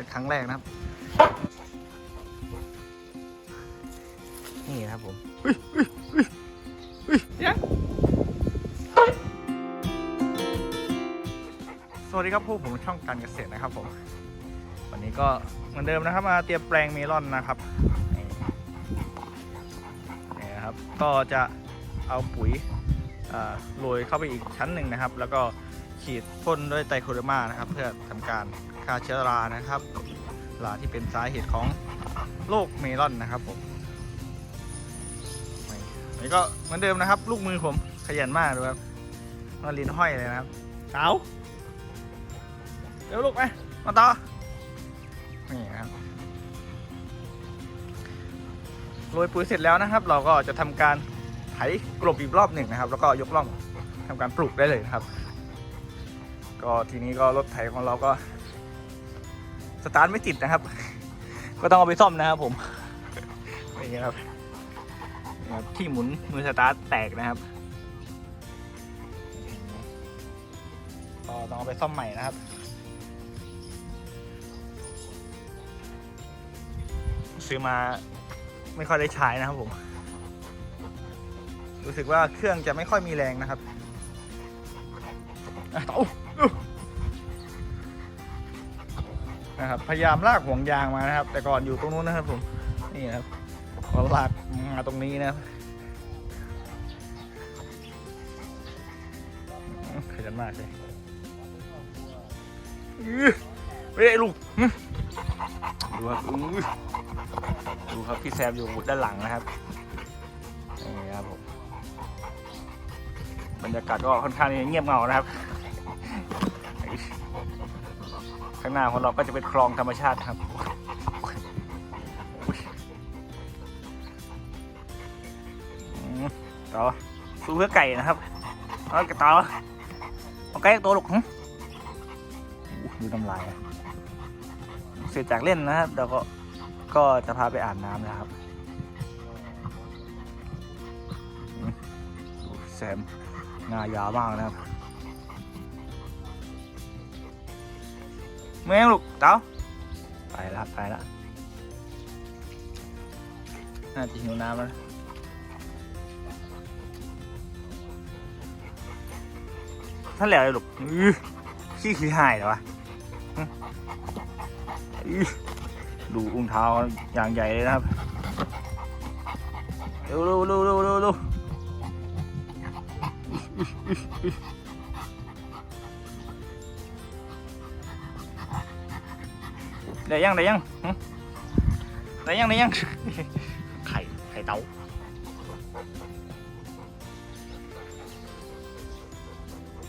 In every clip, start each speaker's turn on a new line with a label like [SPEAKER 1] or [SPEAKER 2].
[SPEAKER 1] เป็นครั้งแรกนะครับ นี่ครับผมยังสวัสดีครับพวกผมช่องการเกษตรนะครับผมวันนี้ก็เหมือนเดิมนะครับ มาเตรียมแปลงเมลอนนะครับนี่นะครับ ก็จะเอาปุ๋ยโรยเข้าไปอีกชั้นหนึ่งนะครับ แล้วก็ฉีดพ่นด้วยไตรโคเดอร์มานะครับ เพื่อทำการ ฆ่าเชื้อรานะครับราที่เป็นสาเหตุของโรคเมลอนนะครับผมนี่นี่ก็เหมือนเดิมนะครับ ลูกมือผมขยันมากดูครับมาลินห้อยเลยนะครับเอาเร็วลูกไปมาต่อนี่นะครับโรยปุ๋ยเสร็จแล้วนะครับ เราก็จะทำการไถกลบอีกรอบหนึ่งนะครับ แล้วก็ยกล่องทำการปลูกได้เลยนะครับ ก็ทีนี้ก็รถไถของเราก็ สตาร์ทไม่ติดนะครับ ก็ต้องเอาไปซ่อมนะครับผมนี่ครับนี่ครับที่หมุนมือสตาร์ทแตกนะครับก็ต้องเอาไปซ่อมใหม่นะครับซื้อมาไม่ค่อยได้ใช้นะครับผม รู้สึกว่าเครื่องจะไม่ค่อยมีแรงนะครับอะเตา นะครับพยายามลากห่วงยางมานะครับ แต่ก่อนอยู่ตรงนู้นนะครับผมนี่นะครับพอลากมาตรงนี้นะครับขยันมากเลยอือไม่ได้ลูกดูครับดูครับพี่แซมอยู่ด้านหลังนะครับนี่ครับผมบรรยากาศก็ค่อนข้างเงียบเหงานะครับ ข้างหน้าของเราก็จะเป็นคลองธรรมชาติครับ ต่อสู้เพื่อไก่นะครับเอากระต่อเอาไก่ตัวลูกดูน้ำลายเสร็จจากเล่นนะครับเดี๋ยวก็ก็จะพาไปอาบน้ำนะครับอืมดูแซมงายาวมากนะครับ มื่อยังลูกเต้าไปแล้วไปแล้วน่าจะหิวน้ำแล้วท่านเหลวเลยลูกอื้อขี้ขี้หายเหรอวะอื้ออื้อดูอุ้งเท้าอย่างใหญ่เลยนะครับเร็วเร็วเร็วเร็วเร็ว ได้ยังได้ยังได้ยังได้ยังไข่ไข่เต้า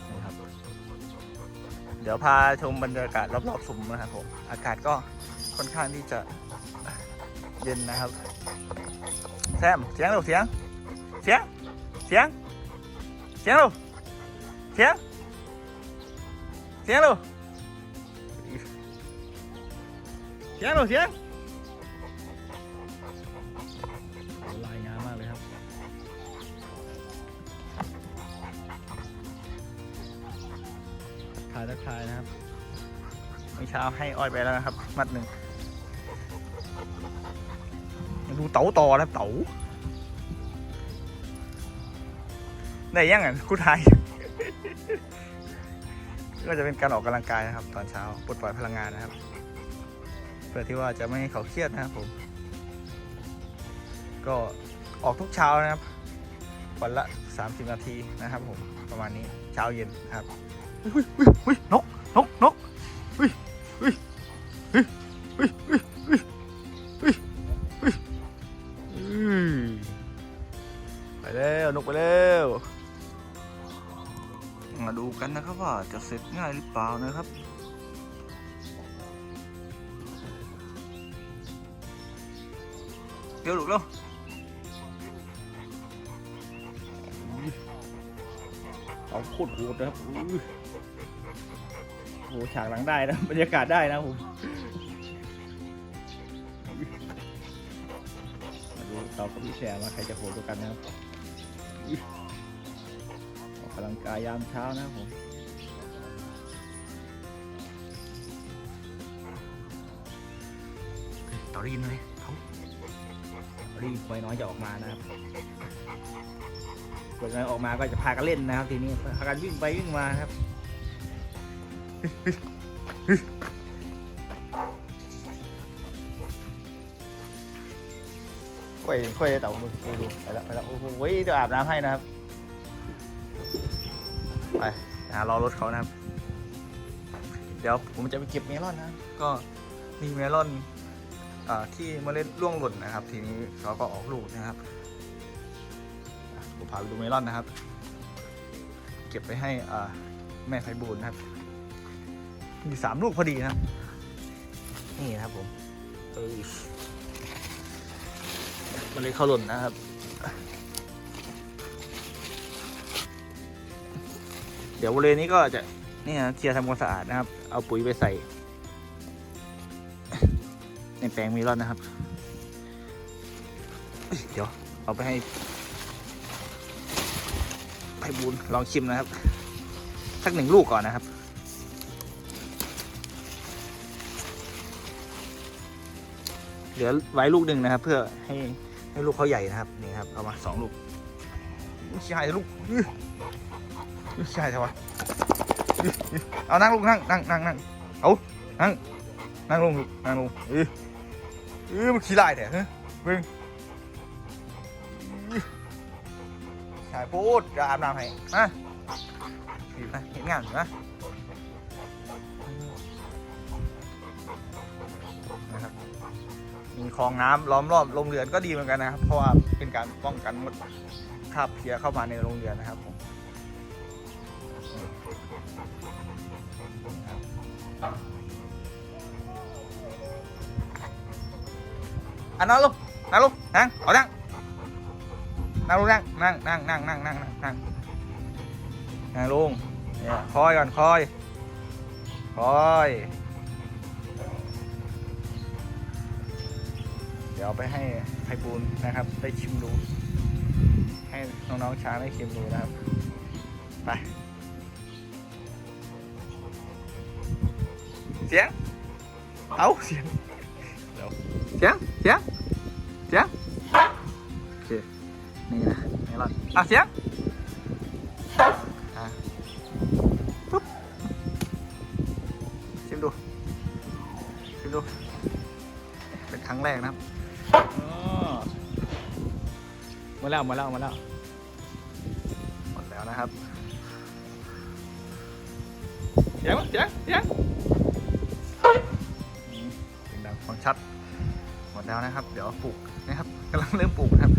[SPEAKER 1] นี่ครับเดี๋ยวพาชมบรรยากาศรอบๆสุ่มนะครับผม อากาศก็ค่อนข้างที่จะเย็นนะครับ แซมเสียงเร็วเสียง เสียง เสียง เสียงเร็วเสียง เสียงเร็ว สียงเร็วเสียงโอ้ลายงามมากเลยครับ ถ่ายทักทายนะครับเมื่อเช้าให้อ้อยไปแล้วนะครับ มัดหนึ่งยังดูเต๋าต่อนะเต๋าได้ยังไงคุณไทยก็จะเป็นการออกกำลังกายนะครับ ตอนเช้าปลดปล่อยพลังงานนะครับ เพื่อที่ว่าจะไม่ให้เขาเครียดนะครับผม ก็ออกทุกเช้านะครับวันละ 30 นาทีนะครับผมประมาณนี้เช้าเย็นครับเฮ้ยเฮ้ยเฮ้ยนกนกนกอืมไปแล้วนกไปแล้วมาดูกันนะครับว่าจะเสร็จง่ายหรือเปล่านะครับ เดี๋ยวลูกแล้วเอาโคตรโหดนะครับอื้อโอ้โหฉากหลังได้นะบรรยากาศได้นะผมมาดูเตากับพี่แชร์ว่าใครจะโหดกว่ากันนะครับอุ๊ยออกกำลังกายยามเช้านะครับผมต่อได้ยินเลยเขา รีบควายน้อยจะออกมานะครับควายน้อยออกมาก็จะพากันเล่นนะครับ ทีนี้พากันวิ่งไปวิ่งมาครับค่อยค่อยเต่ามือดูดูไปแล้วไปแล้วโอ้โหเดี๋ยวอาบน้ำให้นะครับ ไปหารอรถเขานะครับ เดี๋ยวผมจะไปเก็บเมลอนนะ ก็มีเมลอน ที่เมล็ดร่วงหล่นนะครับ ทีนี้เขาก็ออกลูกนะครับผมพาไปดูเมลอนนะครับ เก็บไปให้อ่าแม่ไฟบูลนะครับ มีสามลูกพอดีนะครับ นี่นะครับผมเออมันเลยเข้าหล่นนะครับเดี๋ยวบริเวณนี้ก็จะนี่นะเคลียร์ทำความสะอาดนะครับ เอาปุ๋ยไปใส่ ในแปลงเมีรอนนะครับเอ้ยเดี๋ยวเอาไปให้ไพบูลย์ลองชิมนะครับ สักหนึ่งลูกก่อนนะครับ เหลือไว้ลูกหนึ่งนะครับ เพื่อให้ให้ลูกเขาใหญ่นะครับนี่ครับเอามาสองลูกอุ๊ยใช่ลูกอื้ออุ๊ยใช่ใช่วะอื้ออื้อเอานั่งลูกนั่งนั่งนั่งนั่งเอานั่งนั่งลงลูกนั่งลงเออ เออมันขี้ลายแต่เฮ้ยเบิ่งอื้อใช่พูดจะอาบน้ำให้มาดีนะเห็นงานอยู่นะนะครับมีคลองน้ำล้อมรอบโรงเรือนก็ดีเหมือนกันนะครับ เพราะว่าเป็นการป้องกันมดคาบเพลียเข้ามาในโรงเรือนนะครับผม อนนั่งลงนั่งลงนั่งเอานั่งนั่งลงนั่งนั่งนั่งนั่งนั่งนั่งนั่งนั่งนั่งลงเนี่ยคอยก่อนคอยคอยเดี๋ยวไปให้ไพบูลนะครับได้ชิมดู ให้น้องๆช้างได้ชิมดูนะครับ ไป เสียง เอาเสียง ดี๋ยวเสียงเสียงเสียงโอเคนี่นะเมลอนอะเสียงอะปุ๊บชิมดูชิมดู เป็นครั้งแรกนะครับอ๋อหมาแล้วหมาแล้วหมาแล้วหมดแล้วนะครับเสียงเสียง แล้วนะครับ เดี๋ยวปลูกนะครับกำลังเริ่มปลูกนะครับ